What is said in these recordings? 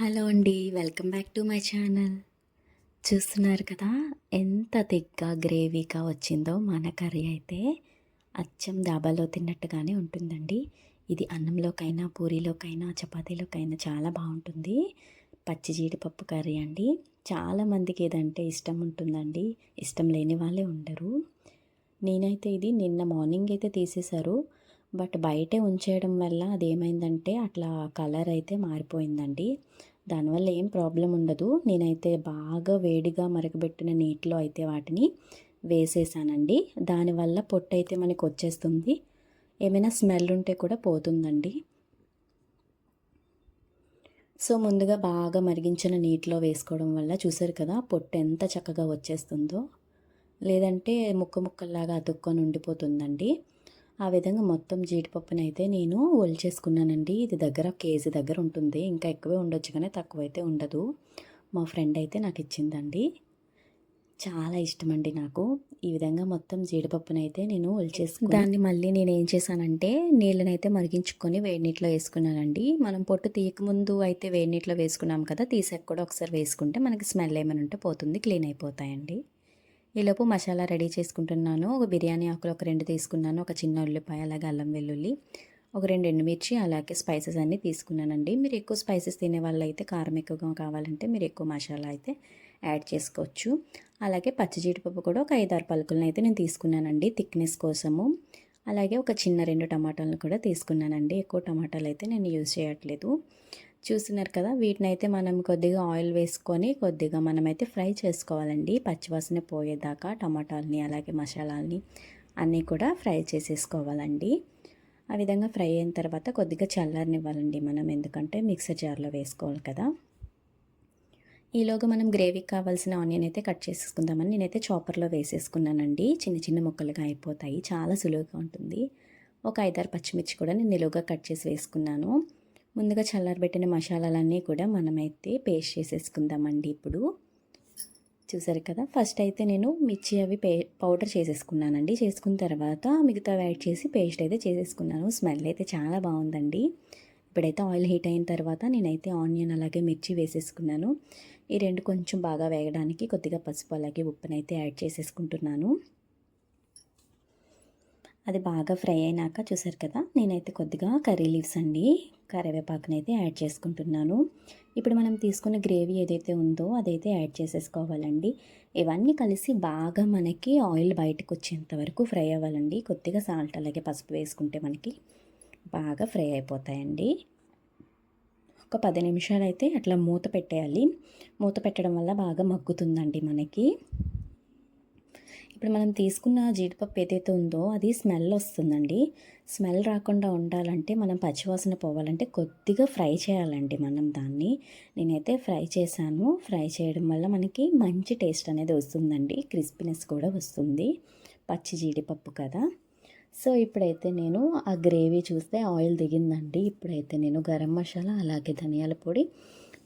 Hello అండి welcome back to my channel. చూస్తున్నారు కదా ఎంత తిగ్గా గ్రేవీగా వచ్చిందో మన కర్రీ అయితే అచ్చం డాబాలో తిన్నట్టుగానే ఉంటుందండి. ఇది అన్నంలోకైనా పూరీలోకైనా చపాతీలోకైనా చాలా బాగుంటుంది. పచ్చి జీడిపప్పు కర్రీ అండి. చాలామందికి ఏదంటే ఇష్టం ఉంటుందండి. ఇష్టం లేని వాళ్ళే ఉండరు. నేనైతే ఇది నిన్న మార్నింగ్ అయితే తీసేశారు. బట్ బయటే ఉంచేయడం వల్ల అదేమైందంటే అట్లా కలర్ అయితే మారిపోయిందండి. దానివల్ల ఏం ప్రాబ్లం ఉండదు. నేనైతే బాగా వేడిగా మరగబెట్టిన నీటిలో అయితే వాటిని వేసేసానండి. దానివల్ల పొట్టు అయితే మనకు వచ్చేస్తుంది. ఏమైనా స్మెల్ ఉంటే కూడా పోతుందండి. సో ముందుగా బాగా మరిగించిన నీటిలో వేసుకోవడం వల్ల చూసారు కదా పొట్టు ఎంత చక్కగా వచ్చేస్తుందో. లేదంటే ముక్క ముక్కల్లాగా అతుక్కొని ఉండిపోతుందండి. ఆ విధంగా మొత్తం జీడిపప్పుని అయితే నేను ఒలిచేసుకున్నానండి. ఇది దగ్గర కేజీ దగ్గర ఉంటుంది. ఇంకా ఎక్కువే ఉండొచ్చు కానీ తక్కువైతే ఉండదు. మా ఫ్రెండ్ అయితే నాకు ఇచ్చిందండి. చాలా ఇష్టం అండి నాకు. ఈ విధంగా మొత్తం జీడిపప్పునైతే అయితే నేను ఒలిచేసుకుని దాన్ని మళ్ళీ నేను ఏం చేశానంటే నీళ్ళనైతే మరిగించుకొని వేడి నీటిలో వేసుకున్నానండి. మనం పొట్టు తీయకముందు అయితే వేడి నీటిలో వేసుకున్నాం కదా తీసాక కూడా ఒకసారి వేసుకుంటే మనకి స్మెల్ ఏమైనా ఉంటే పోతుంది క్లీన్ అయిపోతాయండి. ఈలోపు మసాలా రెడీ చేసుకుంటున్నాను. ఒక బిర్యానీ ఆకులు ఒక రెండు తీసుకున్నాను. ఒక చిన్న ఉల్లిపాయ అలాగే అల్లం వెల్లుల్లి ఒక రెండు ఎండుమిర్చి అలాగే స్పైసెస్ అన్నీ తీసుకున్నానండి. మీరు ఎక్కువ స్పైసెస్ తినే వాళ్ళు అయితే కారం ఎక్కువగా కావాలంటే మీరు ఎక్కువ మసాలా అయితే యాడ్ చేసుకోవచ్చు. అలాగే పచ్చి జీడిపప్పు కూడా ఒక ఐదారు పలుకులను అయితే నేను తీసుకున్నానండి థిక్నెస్ కోసము. అలాగే ఒక చిన్న రెండు టమాటాలను కూడా తీసుకున్నానండి. ఎక్కువ టమాటాలు అయితే నేను యూజ్ చేయట్లేదు. చూస్తున్నారు కదా వీటిని అయితే మనం కొద్దిగా ఆయిల్ వేసుకొని కొద్దిగా మనమైతే ఫ్రై చేసుకోవాలండి. పచ్చివాసన పోయేదాకా టమాటాలని అలాగే మసాలాలని అన్నీ కూడా ఫ్రై చేసేసుకోవాలండి. ఆ విధంగా ఫ్రై అయిన తర్వాత కొద్దిగా చల్లారనివ్వాలండి మనం ఎందుకంటే మిక్సర్ జార్లో వేసుకోవాలి కదా. ఈలోగా మనం గ్రేవీకి కావాల్సిన ఆనియన్ అయితే కట్ చేసుకుందామని నేనైతే చాపర్లో వేసేసుకున్నానండి. చిన్న చిన్న ముక్కలుగా అయిపోతాయి చాలా సులువుగా ఉంటుంది. ఒక ఐదారు పచ్చిమిర్చి కూడా నేను నిలువుగా కట్ చేసి వేసుకున్నాను. ముందుగా చల్లారబెట్టిన మసాలాలన్నీ కూడా మనమైతే పేస్ట్ చేసేసుకుందామండి ఇప్పుడు. చూసారు కదా ఫస్ట్ అయితే నేను మిర్చి అవి పే పౌడర్ చేసేసుకున్నానండి. చేసుకున్న తర్వాత మిగతా యాడ్ చేసి పేస్ట్ అయితే చేసేసుకున్నాను. స్మెల్ అయితే చాలా బాగుందండి. ఇప్పుడైతే ఆయిల్ హీట్ అయిన తర్వాత నేనైతే ఆనియన్ అలాగే మిర్చి వేసేసుకున్నాను. ఈ రెండు కొంచెం బాగా వేగడానికి కొద్దిగా పసుపు అలాగే ఉప్పునైతే యాడ్ చేసేసుకుంటున్నాను. అది బాగా ఫ్రై అయినాక చూసారు కదా నేనైతే కొద్దిగా కర్రీ లీవ్స్ అండి కరివేపాకునైతే యాడ్ చేసుకుంటున్నాను. ఇప్పుడు మనం తీసుకున్న గ్రేవీ ఏదైతే ఉందో అదైతే యాడ్ చేసేసుకోవాలండి. ఇవన్నీ కలిసి బాగా మనకి ఆయిల్ బయటకు వచ్చేంత వరకు ఫ్రై అవ్వాలండి. కొద్దిగా సాల్ట్ అలాగే పసుపు వేసుకుంటే మనకి బాగా ఫ్రై అయిపోతాయండి. ఒక పది నిమిషాలు అయితే అట్లా మూత పెట్టేయాలి. మూత పెట్టడం వల్ల బాగా మగ్గుతుందండి మనకి. ఇప్పుడు మనం తీసుకున్న జీడిపప్పు ఏదైతే ఉందో అది స్మెల్ వస్తుందండి. స్మెల్ రాకుండా ఉండాలంటే మనం పచ్చివాసన పోవాలంటే కొద్దిగా ఫ్రై చేయాలండి మనం దాన్ని. నేనైతే ఫ్రై చేశాను. ఫ్రై చేయడం వల్ల మనకి మంచి టేస్ట్ అనేది వస్తుందండి. క్రిస్పీనెస్ కూడా వస్తుంది. పచ్చి జీడిపప్పు కదా. సో ఇప్పుడైతే నేను ఆ గ్రేవీ చూస్తే ఆయిల్ దిగిందండి. ఇప్పుడైతే నేను గరం మసాలా అలాగే ధనియాల పొడి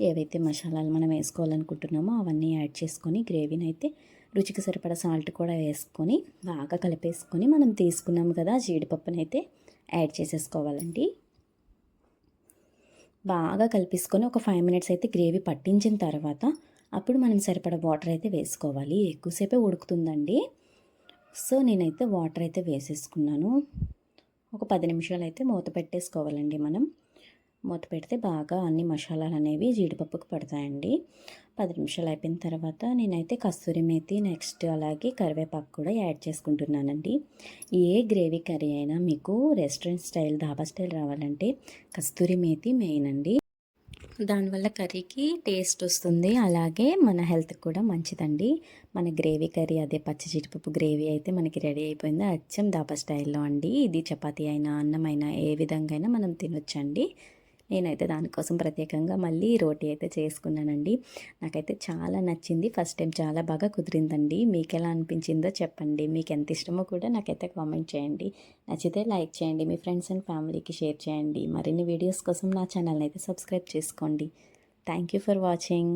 ఏవైతే మసాలాలు మనం వేసుకోవాలనుకుంటున్నామో అవన్నీ యాడ్ చేసుకొని గ్రేవీని అయితే రుచికి సరిపడా సాల్ట్ కూడా వేసుకొని బాగా కలిపేసుకొని మనం తీసుకున్నాం కదా జీడిపప్పునైతే అయితే యాడ్ చేసేసుకోవాలండి. బాగా కలిపేసుకొని ఒక ఫైవ్ మినిట్స్ అయితే గ్రేవీ పట్టించిన తర్వాత అప్పుడు మనం సరిపడా వాటర్ అయితే వేసుకోవాలి. ఎక్కువసేపే ఉడుకుతుందండి. సో నేనైతే వాటర్ అయితే వేసేసుకున్నాను. ఒక పది నిమిషాలు అయితే మూత పెట్టేసుకోవాలండి మనం. మూత పెడితే బాగా అన్ని మసాలాలు అనేవి జీడిపప్పుకు పడతాయండి. పది నిమిషాలు అయిపోయిన తర్వాత నేనైతే కస్తూరి మేతి నెక్స్ట్ అలాగే కరివేపాకు కూడా యాడ్ చేసుకుంటున్నానండి. ఏ గ్రేవీ కర్రీ అయినా మీకు రెస్టారెంట్ స్టైల్ ధాబా స్టైల్ రావాలంటే కస్తూరి మేతి మెయిన్ అండి. దానివల్ల కర్రీకి టేస్ట్ వస్తుంది. అలాగే మన హెల్త్కి కూడా మంచిదండి. మన గ్రేవీ కర్రీ అదే పచ్చి జీడిపప్పు గ్రేవీ అయితే మనకి రెడీ అయిపోయింది. అచ్చం దాబా స్టైల్లో అండి. ఇది చపాతీ అయినా అన్నం అయినా ఏ విధంగా అయినా మనం తినొచ్చండి. నేనైతే దానికోసం ప్రత్యేకంగా మళ్ళీ రోటీ అయితే చేసుకున్నానండి. నాకైతే చాలా నచ్చింది. ఫస్ట్ టైం చాలా బాగా కుదిరిందండి. మీకు ఎలా అనిపించిందో చెప్పండి. మీకు ఎంత ఇష్టమో కూడా నాకైతే కామెంట్ చేయండి. నచ్చితే లైక్ చేయండి. మీ ఫ్రెండ్స్ అండ్ ఫ్యామిలీకి షేర్ చేయండి. మరిన్ని వీడియోస్ కోసం నా ఛానల్ని అయితే సబ్స్క్రైబ్ చేసుకోండి. Thank you for watching.